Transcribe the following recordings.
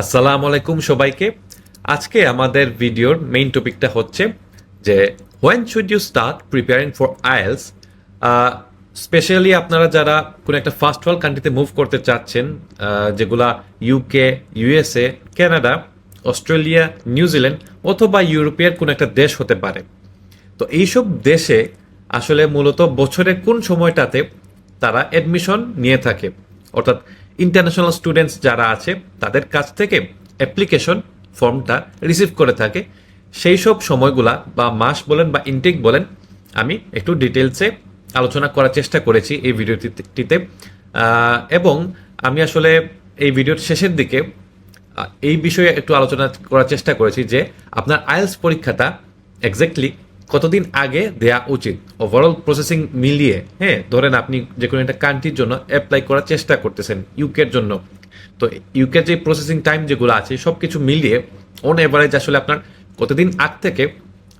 আসসালামু আলাইকুম সবাইকে। আজকে আমাদের ভিডিওর মেইন টপিকটা হচ্ছে যে when should you start preparing for IELTS specially আপনারা যারা কোনো একটা ফার্স্ট ওয়ার্ল্ড কান্ট্রিতে মুভ করতে চাচ্ছেন যেগুলা UK USA Canada Australia New Zealand অথবা ইউরোপের কোনো একটা দেশ হতে পারে। তো এইসব দেশে আসলে মূলত বছরের কোন সময়টাতে তারা অ্যাডমিশন নিয়ে থাকে? অর্থাৎ ইন্টারন্যাশনাল স্টুডেন্টস যারা আছে, তাদের কাছ থেকে অ্যাপ্লিকেশন ফর্মটা রিসিভ করে থাকে। সেই সব সময়গুলা বা মাস বলেন বা ইনটেক বলেন, আমি একটু ডিটেলসে আলোচনা করার চেষ্টা করেছি এই ভিডিওটিতে। এবং আমি আসলে এই ভিডিওর শেষের দিকে এই বিষয়ে একটু আলোচনা করার চেষ্টা করেছি যে আপনার আইএলস পরীক্ষাটা এক্স্যাক্টলি কতদিন আগে দেয়া উচিত? ওভারঅল প্রসেসিং মিলিয়ে হ্যাঁ ধরেন আপনি যে কোনো একটা কান্ট্রির জন্য অ্যাপ্লাই করার চেষ্টা করতেছেন ইউকের জন্য। তো ইউকের যে প্রসেসিং টাইম যেগুলো আছে সব কিছু মিলিয়ে অন এভারেজ আসলে আপনার কতদিন আগ থেকে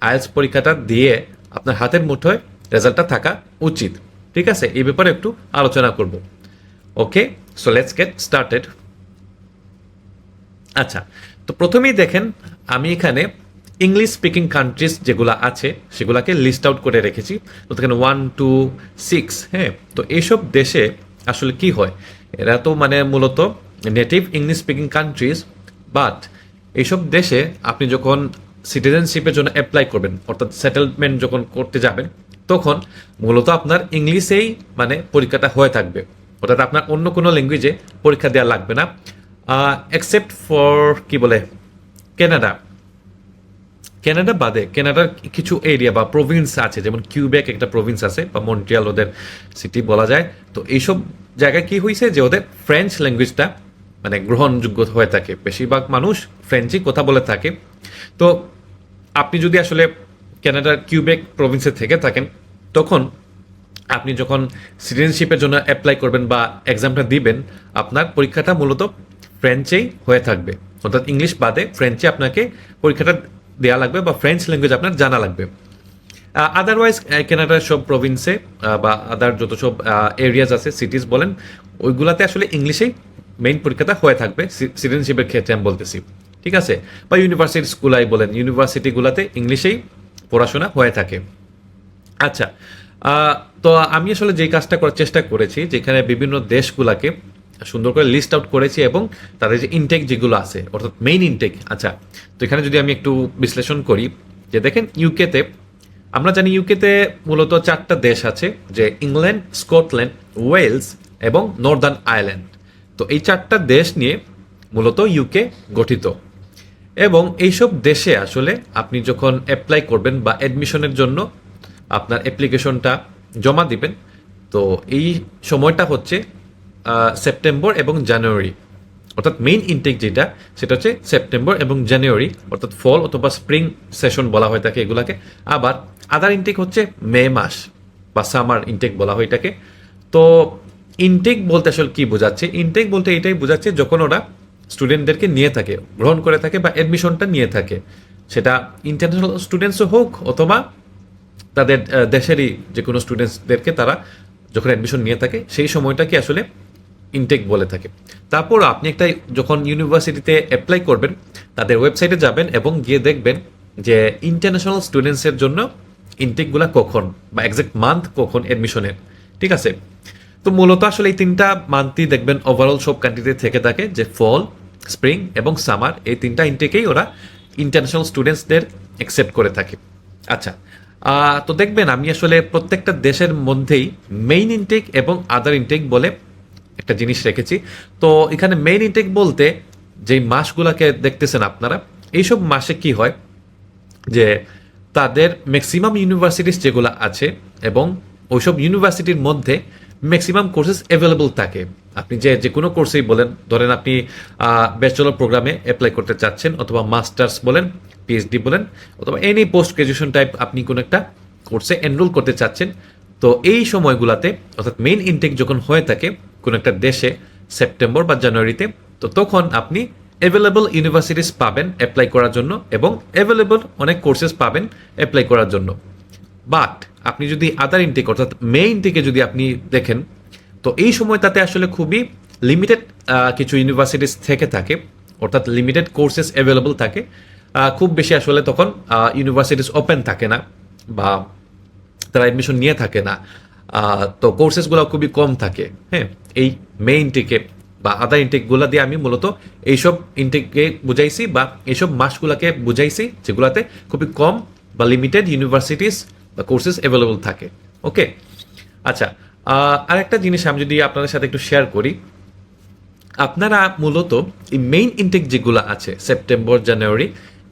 আইএলস পরীক্ষাটা দিয়ে আপনার হাতের মুঠোয় রেজাল্টটা থাকা উচিত। ঠিক আছে? এই ব্যাপারে একটু আলোচনা করব। Okay so let's get started আচ্ছা তো প্রথমেই দেখেন, আমি এখানে ইংলিশ স্পিকিং কান্ট্রিজ যেগুলো আছে, সেগুলোকে লিস্ট আউট করে রেখেছি। তো ওয়ান টু সিক্স হ্যাঁ? তো এইসব দেশে আসলে কি হয়? এরা তো মানে মূলত native English speaking countries but এইসব দেশে আপনি যখন সিটিজেনশিপের জন্য অ্যাপ্লাই করবেন, অর্থাৎ সেটেলমেন্ট যখন করতে যাবেন, তখন মূলত আপনার ইংলিশেই মানে পরীক্ষাটা হয়ে থাকবে। অর্থাৎ আপনার অন্য কোনো ল্যাঙ্গুয়েজে পরীক্ষা দেওয়া লাগবে না। এক্সেপ্ট ফর কি বলে? কানাডা কানাডা বাদে কানাডার কিছু এরিয়া বা প্রভিন্স আছে, যেমন কিউবেক একটা প্রভিন্স আছে, বা মন্ট্রিয়াল ওদের সিটি বলা যায়। তো এইসব জায়গায় কি হয়েছে যে ওদের ফ্রেঞ্চ ল্যাঙ্গুয়েজটা মানে গ্রহণযোগ্য হয়ে থাকে। বেশিরভাগ মানুষ ফ্রেঞ্চই কথা বলে থাকে। তো আপনি যদি আসলে কানাডার কিউবেক প্রভিন্সে থেকে থাকেন, তখন আপনি যখন সিটিজেনশিপের জন্য অ্যাপ্লাই করবেন বা এক্সামটা দিবেন, আপনার পরীক্ষাটা মূলত ফ্রেঞ্চেই হয়ে থাকবে। অর্থাৎ ইংলিশ বাদে ফ্রেঞ্চে আপনাকে পরীক্ষাটা দেওয়া লাগবে বা ফ্রেঞ্চ ল্যাঙ্গুয়েজ আপনার জানা লাগবে। আদারওয়াইজ কানাডার সব প্রভিন্সে বা আদার যত সব এরিয়াজ আছে সিটিজ বলেন, ওইগুলাতে আসলে ইংলিশেই মেইন পরীক্ষাটা হয়ে থাকবে সিটিজেনশিপের ক্ষেত্রে আমি বলতেছি। ঠিক আছে? বা ইউনিভার্সিটি স্কুলাই বলেন ইউনিভার্সিটিগুলোতে ইংলিশেই পড়াশোনা হয়ে থাকে। আচ্ছা তো আমি আসলে যে কাজটা করার চেষ্টা করেছি, যেখানে বিভিন্ন দেশগুলাকে সুন্দর করে লিস্ট আউট করেছি এবং তাদের যে ইনটেক যেগুলো আছে, অর্থাৎ মেইন ইনটেক আচ্ছা তো এখানে যদি আমি একটু বিশ্লেষণ করি, যে দেখেন ইউকেতে আমরা জানি ইউকেতে মূলত চারটা দেশ আছে, যে ইংল্যান্ড স্কটল্যান্ড ওয়েলস এবং নর্দার্ন আয়ারল্যান্ড তো এই চারটা দেশ নিয়ে মূলত ইউকে গঠিত। এবং এইসব দেশে আসলে আপনি যখন অ্যাপ্লাই করবেন বা অ্যাডমিশনের জন্য আপনার অ্যাপ্লিকেশনটা জমা দিবেন, তো এই সময়টা হচ্ছে সেপ্টেম্বর এবং জানুয়ারি। অর্থাৎ মেইন ইনটেক যেটা, সেটা হচ্ছে সেপ্টেম্বর এবং জানুয়ারি, অর্থাৎ ফল অথবা স্প্রিং সেশন বলা হয়ে থাকে এগুলাকে। আবার আদার ইনটেক হচ্ছে মে মাস বা সামার ইনটেক বলা হয় এটাকে। তো ইনটেক বলতে আসলে কি বোঝাচ্ছে? ইনটেক বলতে এটাই বোঝাচ্ছে যখন ওরা স্টুডেন্টদেরকে নিয়ে থাকে, গ্রহণ করে থাকে বা অ্যাডমিশনটা নিয়ে থাকে, সেটা ইন্টারন্যাশনাল স্টুডেন্টসও হোক অথবা তাদের দেশেরই যে কোনো স্টুডেন্টসদেরকে তারা যখন অ্যাডমিশন নিয়ে থাকে, সেই সময়টাকে আসলে ইনটেক বলে থাকে। তারপর আপনি একটা যখন ইউনিভার্সিটিতে অ্যাপ্লাই করবেন, তাদের ওয়েবসাইটে যাবেন এবং গিয়ে দেখবেন যে ইন্টারন্যাশনাল স্টুডেন্টসের জন্য ইনটেকগুলো কখন বা এক্সাক্ট মান্থ কখন অ্যাডমিশনের ঠিক আছে? তো মূলত আসলে এই তিনটা মান্থই দেখবেন ওভারঅল সব কান্ট্রিতে থেকে থাকে, যে ফল স্প্রিং এবং সামার এই তিনটা ইনটেকেই ওরা ইন্টারন্যাশনাল স্টুডেন্টসদের অ্যাকসেপ্ট করে থাকে। আচ্ছা তো দেখবেন আমি আসলে প্রত্যেকটা দেশের মধ্যেই মেইন ইনটেক এবং আদার ইনটেক বলে একটা জিনিস রেখেছি। তো এখানে মেইন ইনটেক বলতে যেই মাসগুলোকে দেখতেছেন আপনারা, এইসব মাসে কি হয় যে তাদের ম্যাক্সিমাম ইউনিভার্সিটিস যেগুলো আছে এবং ওইসব ইউনিভার্সিটির মধ্যে ম্যাক্সিমাম কোর্সেস অ্যাভেলেবল থাকে। আপনি যে যে কোনো কোর্সেই বলেন, ধরেন আপনি ব্যাচেলর প্রোগ্রামে অ্যাপ্লাই করতে চাচ্ছেন অথবা মাস্টার্স বলেন পিএইচডি বলেন, অথবা এনি পোস্ট গ্রাজুয়েশন টাইপ আপনি কোনো একটা কোর্সে এনরোল করতে চাচ্ছেন, তো এই সময়গুলোতে অর্থাৎ মেইন ইনটেক যখন হয়ে থাকে কোনো একটা দেশে সেপ্টেম্বর বা জানুয়ারিতে, তো তখন আপনি অ্যাভেলেবল ইউনিভার্সিটিস পাবেন অ্যাপ্লাই করার জন্য এবং অ্যাভেলেবল অনেক কোর্সেস পাবেন অ্যাপ্লাই করার জন্য। বাট আপনি যদি আদার ইনটেক অর্থাৎ মে ইনটেকে যদি আপনি দেখেন, তো এই সময় তাতে আসলে খুবই লিমিটেড কিছু ইউনিভার্সিটিস থেকে থাকে, অর্থাৎ লিমিটেড কোর্সেস অ্যাভেলেবল থাকে। খুব বেশি আসলে তখন ইউনিভার্সিটিস ওপেন থাকে না বা তারা অ্যাডমিশন নিয়ে থাকে না। তো কোর্সেসগুলো খুবই কম থাকে হ্যাঁ? এই মে ইনটেকে বা আদার ইনটেকগুলো দিয়ে আমি মূলত এইসব ইনটেককে বুঝাইছি বা এইসব মাসগুলোকে বুঝাইছি যেগুলোতে খুবই কম বা লিমিটেড ইউনিভার্সিটিস বা কোর্সেস অ্যাভেলেবল থাকে ওকে আচ্ছা আর একটা জিনিস আমি যদি আপনাদের সাথে একটু শেয়ার করি, আপনারা মূলত এই মেইন ইনটেক যেগুলো আছে সেপ্টেম্বর জানুয়ারি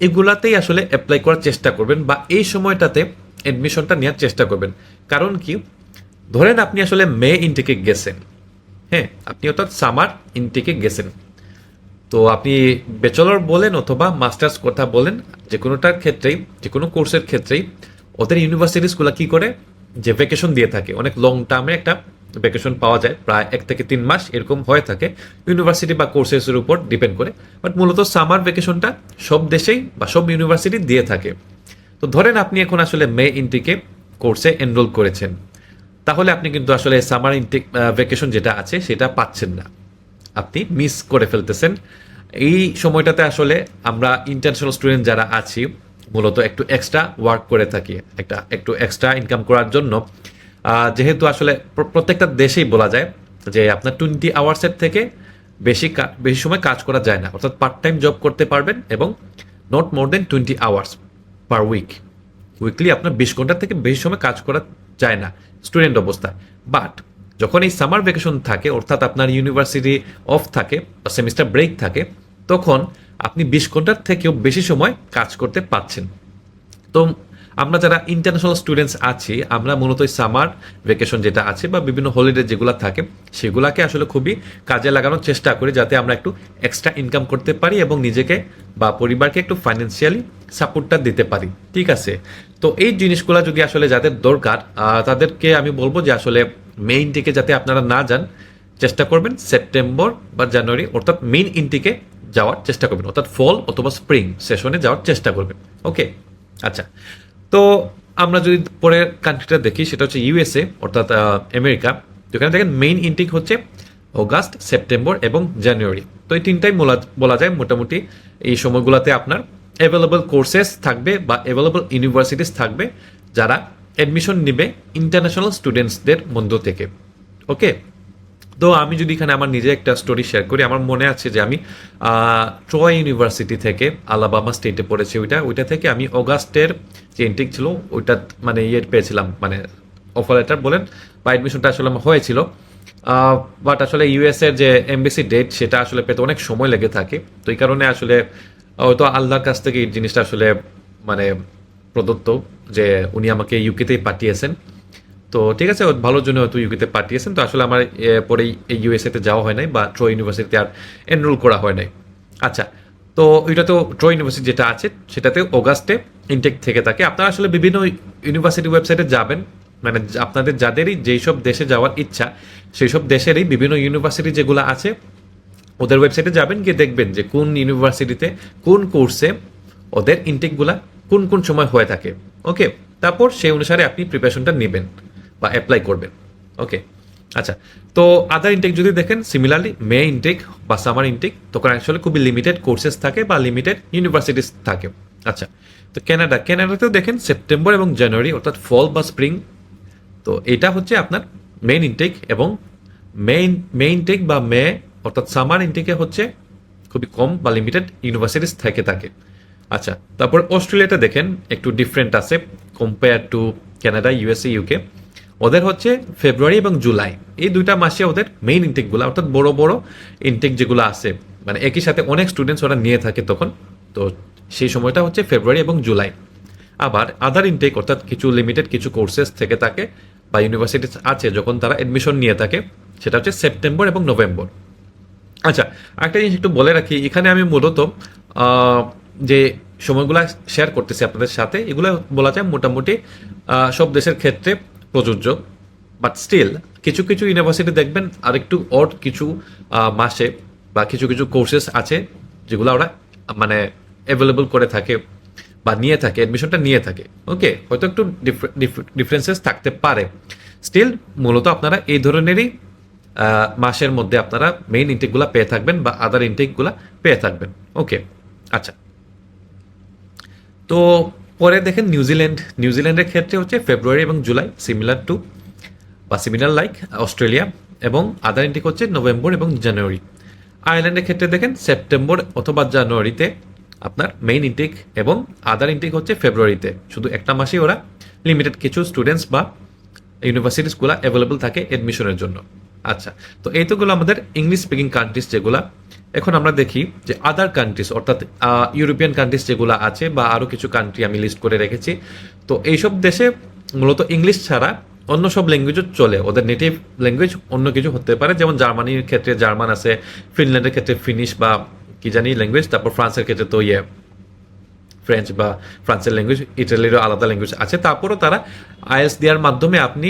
এগুলাতেই আসলে অ্যাপ্লাই করার চেষ্টা করবেন বা এই সময়টাতে অ্যাডমিশনটা নেওয়ার চেষ্টা করবেন। কারণ কি? ধরেন আপনি আসলে মে ইনটেকে গেছেন হ্যাঁ আপনি অর্থাৎ সামার ইনটেকে গেছেন। তো আপনি ব্যাচেলর বলেন অথবা মাস্টার্স কথা বলেন যে কোনোটার ক্ষেত্রেই যে কোনো কোর্সের ক্ষেত্রেই, ওদের ইউনিভার্সিটিসগুলো কি করে? যে ভ্যাকেশন দিয়ে থাকে। অনেক লং টার্মে একটা ভ্যাকেশন পাওয়া যায়, প্রায় এক থেকে তিন মাস এরকম হয়ে থাকে। ইউনিভার্সিটি বা কোর্সেসের উপর ডিপেন্ড করে। বাট মূলত সামার ভ্যাকেশনটা সব দেশেই বা সব ইউনিভার্সিটি দিয়ে থাকে। তো ধরেন আপনি এখন আসলে মে ইনটিকে কোর্সে এনরোল করেছেন। তাহলে আপনি কিন্তু আসলে সামার ইনটেক ভ্যাকেশন যেটা আছে সেটা পাচ্ছেন না। আপনি মিস করে ফেলতেছেন। এই সময়টাতে আসলে আমরা ইন্টারন্যাশনাল স্টুডেন্ট যারা আছি, মূলত একটু এক্সট্রা ওয়ার্ক করে থাকি, একটা, একটু এক্সট্রা ইনকাম করার জন্য। যেহেতু আসলে প্রত্যেকটা দেশেই বলা যায় যে আপনার টোয়েন্টি আওয়ার্সের থেকে বেশি বেশি সময় কাজ করা যায় না। অর্থাৎ পার্ট টাইম জব করতে পারবেন এবং not more than twenty hours per week weekly আপনার বিশ ঘণ্টার থেকে বেশি সময় কাজ করা যায় না স্টুডেন্ট অবস্থায়। বাট যখন এই সামার ভ্যাকেশন থাকে, অর্থাৎ আপনার ইউনিভার্সিটি অফ থাকে বা সেমিস্টার ব্রেক থাকে, তখন আপনি বিশ ঘণ্টার থেকেও বেশি সময় কাজ করতে পারছেন। তো আমরা যারা ইন্টারন্যাশনাল স্টুডেন্টস আছি, আমরা মূলত সামার ভেকেশন যেটা আছে বা বিভিন্ন হলিডে যেগুলো থাকে, সেগুলাকে আসলে খুবই কাজে লাগানোর চেষ্টা করি যাতে আমরা একটু এক্সট্রা ইনকাম করতে পারি এবং নিজেকে বা পরিবারকে একটু ফাইন্যান্সিয়ালি সাপোর্টটা দিতে পারি। ঠিক আছে? তো এই জিনিসগুলো যদি আসলে যাদের দরকার তাদেরকে আমি বলব যে আসলে মেইন থেকে যাতে আপনারা না যান, চেষ্টা করবেন সেপ্টেম্বর বা জানুয়ারি অর্থাৎ মেইন ইনটিকে যাওয়ার চেষ্টা করবেন, অর্থাৎ ফল অথবা স্প্রিং সেশনে যাওয়ার চেষ্টা করবেন। ওকে আচ্ছা। তো আমরা যদি পরের কান্ট্রিটা দেখি, সেটা হচ্ছে ইউএসএ অর্থাৎ আমেরিকা। তো এখানে দেখেন মেইন ইনটেক হচ্ছে অগাস্ট সেপ্টেম্বর এবং জানুয়ারি তো এই তিনটাই বলা- বলা যায় মোটামুটি এই সময়গুলোতে আপনার অ্যাভেলেবল কোর্সেস থাকবে বা অ্যাভেলেবল ইউনিভার্সিটিস থাকবে যারা অ্যাডমিশন নেবে ইন্টারন্যাশনাল স্টুডেন্টসদের মধ্য থেকে। ওকে তো আমি যদি এখানে আমার নিজে একটা স্টোরি শেয়ার করি, আমার মনে আছে যে আমি ট্রয় ইউনিভার্সিটি থেকে আলাবামা স্টেটে পড়েছি ওইটা। ওইটা থেকে আমি অগাস্টের যে ইনটেক ছিল, ওইটা মানে ইয়ে পেয়েছিলাম মানে অফার লেটার বলেন বা অ্যাডমিশনটা আসলে আমার হয়েছিল। বাট আসলে ইউএস এর যে এমবিসি ডেট সেটা আসলে পেতে অনেক সময় লেগে থাকে। তো এই কারণে আসলে হয়তো আল্লাহর কাছ থেকে এই জিনিসটা আসলে মানে প্রদত্ত যে উনি আমাকে ইউকেতেই পাঠিয়েছেন। তো ঠিক আছে ভালোর জন্য হয়তো ইউকেতে পাঠিয়েছেন তো আসলে আমার এ, পরেই এই ইউএসএতে যাওয়া হয় নাই বা ট্রো ইউনিভার্সিটিতে আর এনরোল করা হয় নাই। আচ্ছা তো ওইটা তো ট্রো ইউনিভার্সিটি যেটা আছে সেটাতে অগাস্টে ইনটেক থেকে থাকে। আপনারা আসলে বিভিন্ন ইউনিভার্সিটি ওয়েবসাইটে যাবেন মানে আপনাদের যাদেরই যেই সব দেশে যাওয়ার ইচ্ছা সেই সব দেশেরই বিভিন্ন ইউনিভার্সিটি যেগুলো আছে ওদের ওয়েবসাইটে যাবেন গিয়ে দেখবেন যে কোন ইউনিভার্সিটিতে কোন কোর্সে ওদের ইনটেকগুলা কোন কোন সময় হয়ে থাকে। ওকে তারপর সেই অনুসারে আপনি প্রিপারেশনটা নেবেন। বা অ্যাপ্লাই করবেন। ওকে আচ্ছা তো আদার ইনটেক যদি দেখেন সিমিলারলি মে ইনটেক বা সামার ইনটেক তখন আসলে খুবই লিমিটেড কোর্সেস থাকে বা লিমিটেড ইউনিভার্সিটিস থাকে। আচ্ছা তো কানাডা ক্যানাডাতেও দেখেন সেপ্টেম্বর এবং জানুয়ারি অর্থাৎ ফল বা স্প্রিং তো এটা হচ্ছে আপনার মেন ইনটেক এবং মেইন মেইন ইনটেক বা মে অর্থাৎ সামার ইনটেকে হচ্ছে খুবই কম বা লিমিটেড ইউনিভার্সিটিস থেকে থাকে। আচ্ছা তারপর অস্ট্রেলিয়াতে দেখেন, একটু ডিফারেন্ট আছে compare to Canada USA UK ওদের হচ্ছে ফেব্রুয়ারি এবং জুলাই। এই দুইটা মাসে ওদের মেইন ইনটেকগুলো অর্থাৎ বড় বড় ইনটেক যেগুলো আছে মানে একই সাথে অনেক স্টুডেন্টস ওরা নিয়ে থাকে তখন। তো সেই সময়টা হচ্ছে ফেব্রুয়ারি এবং জুলাই। আবার আদার ইনটেক অর্থাৎ কিছু লিমিটেড কিছু কোর্সেস থেকে থাকে বা ইউনিভার্সিটি আছে, যখন তারা অ্যাডমিশন নিয়ে থাকে, সেটা হচ্ছে সেপ্টেম্বর এবং নভেম্বর। আচ্ছা আরেকটা জিনিস একটু বলে রাখি, এখানে আমি মূলত যে সময়গুলো শেয়ার করতেছি আপনাদের সাথে, এগুলো বলা যায় মোটামুটি সব দেশের ক্ষেত্রে প্রযোজ্য। বাট স্টিল কিছু কিছু ইউনিভার্সিটি দেখবেন, আরেকটু অড কিছু মাসে বা কিছু কিছু কোর্সেস আছে যেগুলো ওরা মানে অ্যাভেলেবল করে থাকে বা নিয়ে থাকে অ্যাডমিশনটা নিয়ে থাকে। ওকে হয়তো একটু ডিফারেন্সেস থাকতে পারে। স্টিল মূলত আপনারা এই ধরনেরই মাসের মধ্যে আপনারা মেইন ইনটেকগুলো পেয়ে থাকবেন বা আদার ইনটেকগুলো পেয়ে থাকবেন। ওকে আচ্ছা। তো পরে দেখেন নিউজিল্যান্ড নিউজিল্যান্ডের ক্ষেত্রে হচ্ছে ফেব্রুয়ারি এবং জুলাই সিমিলার টু বা সিমিলার লাইক অস্ট্রেলিয়া এবং আদার ইনটেক হচ্ছে নভেম্বর এবং জানুয়ারি আয়ারল্যান্ডের ক্ষেত্রে দেখেন সেপ্টেম্বর অথবা জানুয়ারিতে আপনার মেইন ইনটেক এবং আদার ইনটেক হচ্ছে ফেব্রুয়ারিতে শুধু একটা মাসেই ওরা লিমিটেড কিছু স্টুডেন্টস বা ইউনিভার্সিটিসগুলো অ্যাভেলেবল থাকে এডমিশনের জন্য। আচ্ছা তো এই তোগুলো আমাদের ইংলিশ স্পিকিং কান্ট্রিজ যেগুলা এখন আমরা দেখি যে আদার কান্ট্রিজ অর্থাৎ ইউরোপিয়ান কান্ট্রিজ যেগুলো আছে বা আরও কিছু কান্ট্রি আমি লিস্ট করে রেখেছি। তো এইসব দেশে মূলত ইংলিশ ছাড়া অন্য সব ল্যাঙ্গুয়েজও চলে। ওদের নেটিভ ল্যাঙ্গুয়েজ অন্য কিছু হতে পারে। যেমন জার্মানির ক্ষেত্রে জার্মান আছে, ফিনল্যান্ডের ক্ষেত্রে ফিনিশ বা কি জানি ল্যাঙ্গুয়েজ তারপর ফ্রান্সের ক্ষেত্রে তো ইয়ে ফ্রেঞ্চ বা ফ্রান্সের ল্যাঙ্গুয়েজ ইটালিরও আলাদা ল্যাঙ্গুয়েজ আছে। তারপরও তারা আইএলস দেওয়ার মাধ্যমে আপনি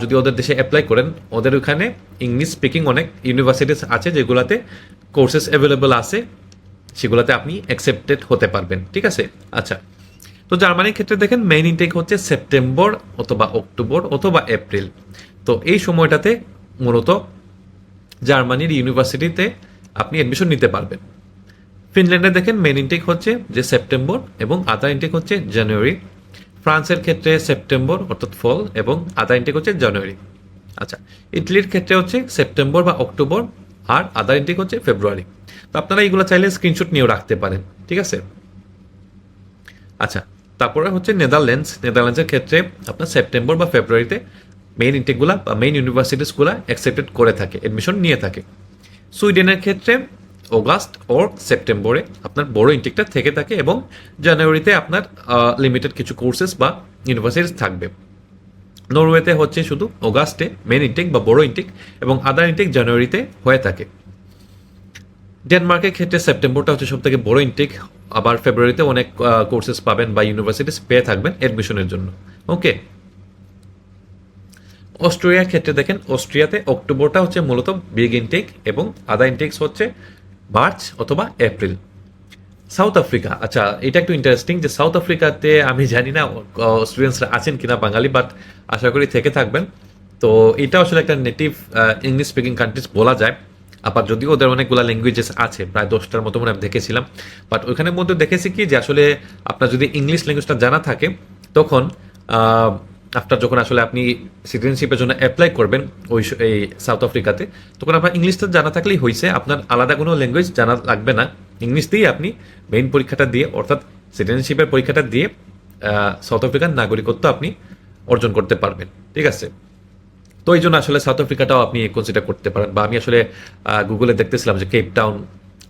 যদি ওদের দেশে অ্যাপ্লাই করেন, ওদের ওখানে ইংলিশ স্পিকিং অনেক ইউনিভার্সিটিস আছে যেগুলোতে কোর্সেস অ্যাভেলেবল আছে, সেগুলোতে আপনি অ্যাকসেপ্টেড হতে পারবেন, ঠিক আছে? আচ্ছা তো জার্মানির ক্ষেত্রে দেখেন মেইন ইনটেক হচ্ছে সেপ্টেম্বর অথবা অক্টোবর অথবা এপ্রিল। তো এই সময়টাতে মূলত জার্মানির ইউনিভার্সিটিতে আপনি অ্যাডমিশন নিতে পারবেন। ফিনল্যান্ডে দেখেন মেন ইনটেক হচ্ছে যে সেপ্টেম্বর এবং আদার ইনটেক হচ্ছে জানুয়ারি। ফ্রান্সের ক্ষেত্রে সেপ্টেম্বর, অর্থাৎ ফল, এবং আদার ইনটেক হচ্ছে জানুয়ারি। আচ্ছা ইটালির ক্ষেত্রে হচ্ছে সেপ্টেম্বর বা অক্টোবর, আর আদার ইনটেক হচ্ছে ফেব্রুয়ারি। তো আপনারা এইগুলো চাইলে স্ক্রিনশট নিয়েও রাখতে পারেন, ঠিক আছে? আচ্ছা তারপরে হচ্ছে নেদারল্যান্ডস। নেদারল্যান্ডসের ক্ষেত্রে আপনার সেপ্টেম্বর বা ফেব্রুয়ারিতে মেইন ইনটেকগুলা বা মেইন ইউনিভার্সিটিসগুলো অ্যাকসেপ্টেড করে থাকে এডমিশন নিয়ে থাকে। সুইডেনের ক্ষেত্রে অগাস্ট ওর সেপ্টেম্বরে আপনার বড় ইনটেকটা থেকে থাকে এবং জানুয়ারিতে আপনার লিমিটেড কিছু কোর্সেস বা ইউনিভার্সিটিস থাকবে। নরওয়েতে হচ্ছে শুধু অগাস্টে মেন ইনটেক বা বড় ইনটেক এবং আদার ইনটেক জানুয়ারিতে হয়ে থাকে। ডেনমার্কের ক্ষেত্রে সেপ্টেম্বরটা হচ্ছে সব থেকে বড় ইনটেক আবার ফেব্রুয়ারিতে অনেক কোর্সেস পাবেন বা ইউনিভার্সিটিস পেয়ে থাকবেন এডমিশনের জন্য। ওকে অস্ট্রেলিয়ার ক্ষেত্রে দেখেন, অস্ট্রিয়াতে অক্টোবরটা হচ্ছে মূলত বিগ ইনটেক এবং আদা ইনটেক্স হচ্ছে মার্চ অথবা এপ্রিল। সাউথ আফ্রিকা আচ্ছা এটা একটু ইন্টারেস্টিং যে সাউথ আফ্রিকাতে আমি জানি না স্টুডেন্টসরা আছেন কিনা বাঙালি বাট আশা করি থেকে থাকবেন। তো এটা আসলে একটা নেটিভ ইংলিশ স্পিকিং কান্ট্রিজ বলা যায়। আবার যদিও ওদের অনেকগুলো ল্যাঙ্গুয়েজেস আছে, প্রায় দশটার মতো মনে আমি দেখেছিলাম। বাট ওইখানের মধ্যে দেখেছি কি যে আসলে আপনার যদি ইংলিশ ল্যাঙ্গুয়েজটা জানা থাকে, তখন আফটার যখন আসলে আপনি সিটিজেনশিপের জন্য অ্যাপ্লাই করবেন ওই এই সাউথ আফ্রিকাতে তখন আপনার ইংলিশটা জানা থাকলেই হয়েছে, আপনার আলাদা কোনো ল্যাঙ্গুয়েজ জানা লাগবে না। ইংলিশ দিয়েই আপনি মেইন পরীক্ষাটা দিয়ে, অর্থাৎ সিটিজেনশিপের পরীক্ষাটা দিয়ে সাউথ আফ্রিকার নাগরিকত্ব আপনি অর্জন করতে পারবেন, ঠিক আছে? তো এই জন্য আসলে সাউথ আফ্রিকাটাও আপনি কনসিডার করতে পারেন। বা আমি আসলে গুগলে দেখতেছিলাম যে কেপ টাউন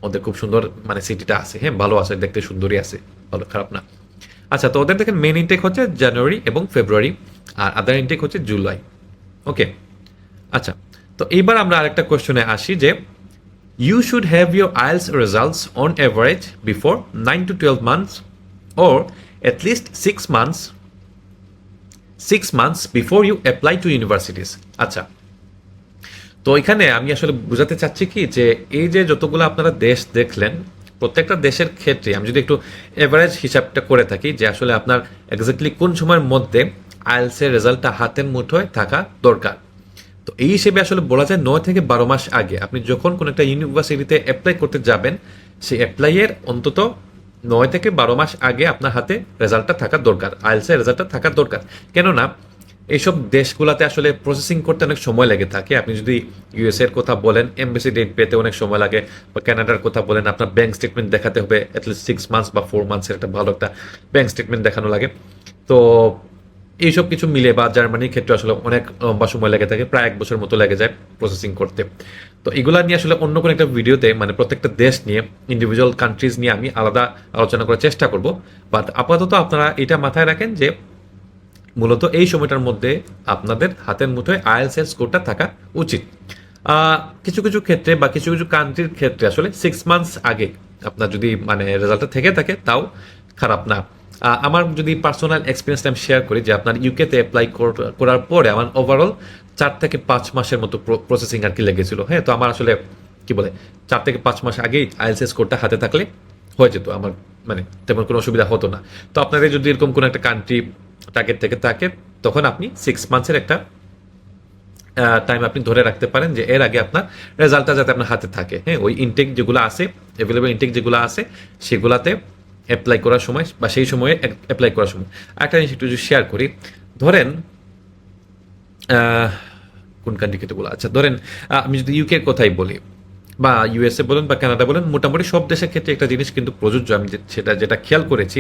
ওদের খুব সুন্দর মানে সিটিটা আছে। হ্যাঁ ভালো আছে, দেখতে সুন্দরই আছে, ভালো, খারাপ না। আচ্ছা তো ওদের দেখেন মেন ইনটেক হচ্ছে জানুয়ারি এবং ফেব্রুয়ারি আর আদার ইনটেক হচ্ছে জুলাই। ওকে আচ্ছা তো এইবার আমরা আরেকটা কোয়েশ্চনে আসি যে you should have your IELTS results on average before nine to twelve months or at least six months six months before you apply to universities আচ্ছা তো এখানে আমি আসলে বোঝাতে চাচ্ছি কি যে, এই যে যতগুলো আপনারা দেশ দেখলেন, প্রত্যেকটা দেশের ক্ষেত্রে, আমি যদি একটু এভারেজ হিসাবটা করে থাকি যে আসলে আপনার এক্স্যাক্টলি কোন সময়ের মধ্যে আইএলসের রেজাল্টটা হাতের মুঠোয় থাকা দরকার। তো এই হিসেবে আসলে বলা যায় নয় থেকে বারো মাস আগে আপনি যখন কোনো একটা ইউনিভার্সিটিতে অ্যাপ্লাই করতে যাবেন, সেই অ্যাপ্লাইয়ের অন্তত নয় থেকে বারো মাস আগে আপনার হাতে রেজাল্টটা থাকা দরকার, আইএলসের রেজাল্টটা থাকা দরকার। কেননা, এইসব দেশগুলোতে আসলে প্রসেসিং করতে অনেক সময় লেগে থাকে। আপনি যদি ইউএস এর কথা বলেন এমবেসি ডেট পেতে অনেক সময় লাগে। বা কানাডার কথা বলেন, আপনার ব্যাংক স্টেটমেন্ট দেখাতে হবে অ্যাটলিস্ট সিক্স মান্থস বা ফোর মান্থসের একটা ভালো একটা ব্যাংক স্টেটমেন্ট দেখানো লাগে। তো এইসব কিছু মিলে বা জার্মানির ক্ষেত্রে আসলে অনেক লম্বা সময় লেগে থাকে, প্রায় এক বছর মতো লেগে যায় প্রসেসিং করতে। তো এগুলা নিয়ে আসলে অন্য কোনো একটা ভিডিওতে মানে প্রত্যেকটা দেশ নিয়ে ইন্ডিভিজুয়াল কান্ট্রিজ নিয়ে আমি আলাদা আলোচনা করার চেষ্টা করব। বাট আপাতত আপনারা এটা মাথায় রাখেন যে, মূলত এই সময়টার মধ্যে আপনাদের হাতের মুঠোয় আইএলস এর স্কোরটা থাকা উচিত। কিছু কিছু ক্ষেত্রে বা কিছু কিছু কান্ট্রির ক্ষেত্রে আসলে সিক্স মান্থস আগে আপনার যদি মানে রেজাল্টটা থেকে থাকে, তাও খারাপ না। আমার যদি পার্সোনাল এক্সপিরিয়েন্সটা আমি শেয়ার করি যে আপনার ইউকেতে অ্যাপ্লাই করার পরে আমার ওভারঅল চার থেকে পাঁচ মাসের মতো প্রসেসিং আর কি লেগেছিল। হ্যাঁ তো আমার আসলে কি বলে, চার থেকে পাঁচ মাস আগেই আইএলস স্কোরটা হাতে থাকলে হয়ে যেত। আমার মানে তেমন কোনো অসুবিধা হতো না। তো আপনাদের যদি এরকম কোনো একটা কান্ট্রি টার্গেট থেকে থাকে, তখন আপনি সিক্স মান্থসের একটা টাইম আপনি ধরে রাখতে পারেন যে এর আগে আপনার রেজাল্টটা যাতে আপনার হাতে থাকে। হ্যাঁ ওই ইনটেক যেগুলো আছে অ্যাভেলেবল ইনটেক যেগুলো আছে, সেগুলাতে অ্যাপ্লাই করার সময় বা সেই সময়ে অ্যাপ্লাই করার সময়। একটা জিনিস একটু শেয়ার করি ধরেন কোন আহ, কোন কান্ট্রিকেটগুলো আচ্ছা ধরেন আমি যদি ইউকের কথাই বলি বা ইউএসএ বলেন বা কানাডা বলেন মোটামুটি সব দেশের ক্ষেত্রে একটা জিনিস কিন্তু প্রযোজ্য। আমি সেটা যেটা খেয়াল করেছি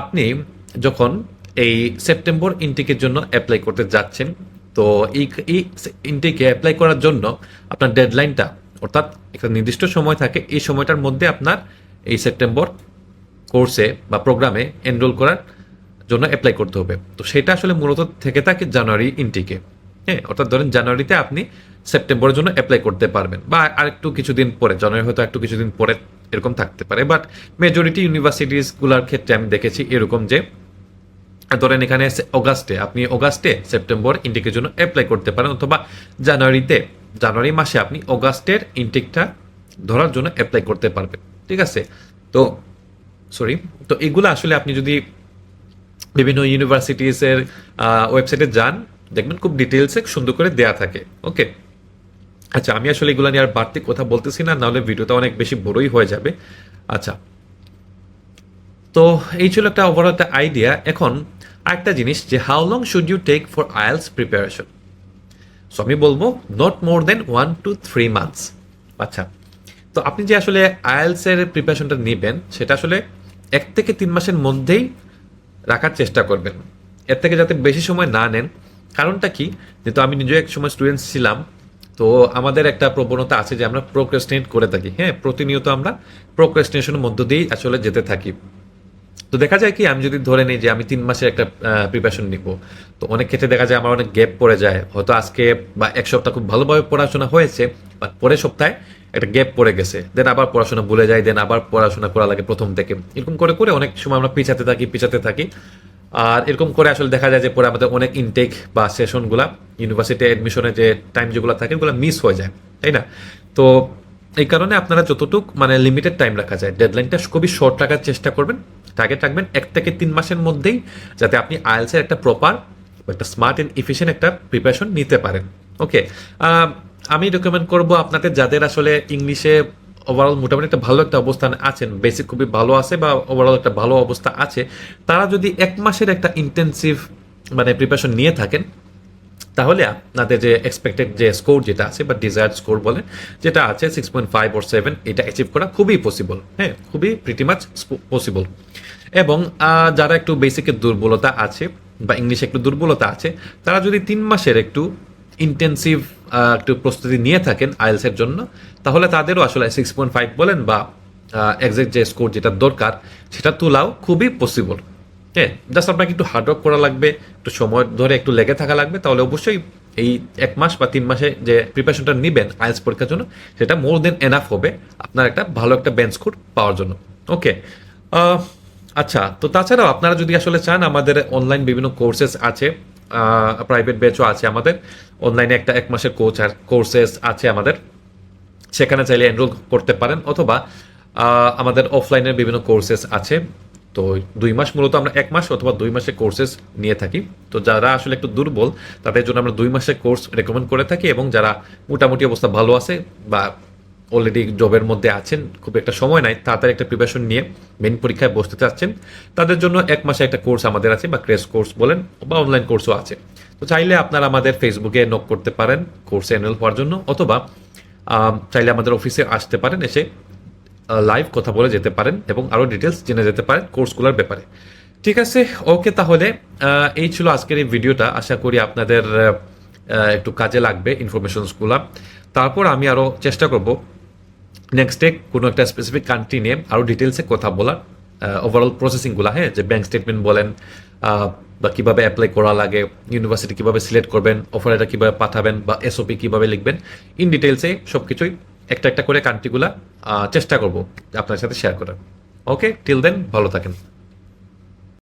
আপনি যখন এই সেপ্টেম্বর ইনটেকের জন্য অ্যাপ্লাই করতে যাচ্ছেন তো এই এই ইনটেকে অ্যাপ্লাই করার জন্য আপনার ডেডলাইনটা অর্থাৎ একটা নির্দিষ্ট সময় থাকে এই সময়টার মধ্যে আপনার এই সেপ্টেম্বর কোর্সে বা প্রোগ্রামে এনরোল করার জন্য অ্যাপ্লাই করতে হবে। তো সেটা আসলে মূলত থেকে থাকে জানুয়ারি ইনটেকে হ্যাঁ অর্থাৎ ধরেন জানুয়ারিতে আপনি সেপ্টেম্বরের জন্য অ্যাপ্লাই করতে পারবেন বা আরেকটু কিছুদিন পরে, জানুয়ারি হয়তো একটু কিছুদিন পরে এরকম থাকতে পারে। বাট মেজরিটি ইউনিভার্সিটিসগুলোর ক্ষেত্রে আমি দেখেছি এরকম যে, ধরেন এখানে অগাস্টে, আপনি অগাস্টে সেপ্টেম্বর ইনটেকের জন্য অ্যাপ্লাই করতে পারেন অথবা জানুয়ারিতে, জানুয়ারি মাসে আপনি অগাস্টের ইনটেকটা ধরার জন্য অ্যাপ্লাই করতে পারবেন। ঠিক আছে? তো সরি তো এগুলো আসলে আপনি যদি বিভিন্ন ইউনিভার্সিটিসের ওয়েবসাইটে যান, দেখবেন খুব ডিটেলসে সুন্দর করে দেয়া থাকে। ওকে আচ্ছা আমি আসলে এগুলো নিয়ে আর বাড়তি কথা বলতেছি না, নাহলে ভিডিওটা অনেক বেশি বড়ই হয়ে যাবে। আচ্ছা। তো এই ছিল একটা ওভারঅল একটা আইডিয়া এখন আরেকটা জিনিস যে how long should you take for IELTS preparation so আমি বলব not more than one two three months আচ্ছা। তো আপনি যে আসলে আইএলস এর প্রিপারেশনটা নেবেন, সেটা আসলে এক থেকে তিন মাসের মধ্যেই রাখার চেষ্টা করবেন। এর থেকে যাতে বেশি সময় না নেন। কারণটা কি? যেহেতু আমি নিজেও এক সময় স্টুডেন্ট ছিলাম, তো আমাদের একটা প্রবণতা আছে যে আমরা প্রোক্রেস্টিনেট করে থাকি। হ্যাঁ প্রতিনিয়ত আমরা প্রোক্রেস্টিনেশনের মধ্য দিয়েই আসলে যেতে থাকি। তো দেখা যায় কি, আমি যদি ধরে নিই যে আমি তিন মাসের একটা প্রিপারেশন নিব, তো অনেক ক্ষেত্রে দেখা যায় আমার অনেক গ্যাপ পড়ে যায়। হয়তো আজকে বা এক সপ্তাহ খুব ভালোভাবে পড়াশোনা হয়েছে বা পরের সপ্তাহে একটা গ্যাপ পড়ে গেছে। দেন আবার পড়াশোনা ভুলে যায় দেন আবার পড়াশোনা করা লাগে প্রথম থেকে। এরকম করে করে অনেক সময় আমরা পিছাতে থাকি পিছাতে থাকি। আর এরকম করে আসলে দেখা যায় যে পরে আমাদের অনেক ইনটেক বা সেশনগুলা ইউনিভার্সিটি অ্যাডমিশনের যে টাইম যেগুলো থাকে, ওগুলো মিস হয়ে যায়, তাই না? তো এই কারণে আপনারা যতটুক মানে লিমিটেড টাইম রাখা যায় ডেডলাইনটা খুবই শর্ট রাখার চেষ্টা করবেন টার্গেট রাখবেন এক থেকে তিন মাসের মধ্যেই যাতে আপনি আইএলসের একটা প্রপার একটা স্মার্ট অ্যান্ড ইফিসিয়েন্ট একটা প্রিপারেশন নিতে পারেন। ওকে আমি রেকমেন্ড করব আপনাদের যাদের আসলে ইংলিশে ওভারঅল মোটামুটি একটা ভালো একটা অবস্থানে আছেন বেসিক খুবই ভালো আছে বা ওভারঅল একটা ভালো অবস্থা আছে, তারা যদি এক মাসের একটা ইন্টেন্সিভ মানে প্রিপারেশন নিয়ে থাকেন, তাহলে আপনাদের যে এক্সপেক্টেড যে স্কোর যেটা আছে বা ডিজায়ার্ড স্কোর বলেন, যেটা আছে six point five or seven এটা অ্যাচিভ করা খুবই পসিবল হ্যাঁ খুবই প্রিটি মাচ পসিবল এবং যারা একটু বেসিকের দুর্বলতা আছে বা ইংলিশে একটু দুর্বলতা আছে, তারা যদি তিন মাসের একটু ইন্টেন্সিভ একটু প্রস্তুতি নিয়ে থাকেন আইএলসের জন্য, তাহলে তাদেরও আসলে সিক্স পয়েন্ট ফাইভ বলেন বা এক্সাক্ট যে স্কোর যেটা দরকার, সেটা তোলাও খুবই পসিবল হ্যাঁ জাস্ট আপনাকে একটু হার্ডওয়ার্ক করা লাগবে, একটু সময় ধরে একটু লেগে থাকা লাগবে, তাহলে অবশ্যই এই এক মাস বা তিন মাসে যে প্রিপারেশনটা নেবেন আইএলস পরীক্ষার জন্য, সেটা মোর দেন এনাফ হবে আপনার একটা ভালো একটা বেঞ্চ স্কোর পাওয়ার জন্য। ওকে আচ্ছা তো তাছাড়াও আপনারা যদি আসলে চান, আমাদের অনলাইন বিভিন্ন কোর্সেস আছে প্রাইভেট ব্যাচও আছে আমাদের। অনলাইনে একটা এক মাসের কোচ আর কোর্সেস আছে আমাদের। সেখানে চাইলে এনরোল করতে পারেন অথবা আমাদের অফলাইনের বিভিন্ন কোর্সেস আছে। তো দুই মাস মূলত আমরা এক মাস অথবা দুই মাসের কোর্সেস নিয়ে থাকি। তো যারা আসলে একটু দুর্বল, তাদের জন্য আমরা দুই মাসের কোর্স রেকমেন্ড করে থাকি এবং যারা মোটামুটি অবস্থা ভালো আছে বা অলরেডি জবের মধ্যে আছেন, খুব একটা সময় নাই, তাড়াতাড়ি একটা প্রিপারেশন নিয়ে মেন পরীক্ষায় বসতে চাচ্ছেন। তাদের জন্য এক মাসে একটা কোর্স আমাদের আছে, বা ক্রেস কোর্স বলেন, বা অনলাইন কোর্সও আছে। তো চাইলে আপনারা আমাদের ফেসবুকে নক করতে পারেন কোর্সে এনরোল হওয়ার জন্য, অথবা চাইলে আমাদের অফিসে আসতে পারেন, এসে লাইভ কথা বলে যেতে পারেন, এবং আরও ডিটেলস জেনে যেতে পারেন কোর্সগুলোর ব্যাপারে। ঠিক আছে ওকে তাহলে এই ছিল আজকের এই ভিডিওটা। আশা করি আপনাদের একটু কাজে লাগবে ইনফরমেশনসগুলো তারপর আমি আরও চেষ্টা করব নেক্সট ডে কোনো একটা স্পেসিফিক কান্ট্রি নিয়ে আরও ডিটেলসে কথা বলার ওভারঅল প্রসেসিংগুলো হ্যাঁ যে ব্যাংক স্টেটমেন্ট বলেন বা কীভাবে অ্যাপ্লাই করা লাগে ইউনিভার্সিটি কীভাবে সিলেক্ট করবেন অফারটা কীভাবে কীভাবে পাঠাবেন, বা এসওপি কীভাবে লিখবেন ইন ডিটেলসে সব কিছুই একটা একটা করে কান্ট্রিগুলা চেষ্টা করব আপনার সাথে শেয়ার করার। ওকে টিল দেন ভালো থাকেন।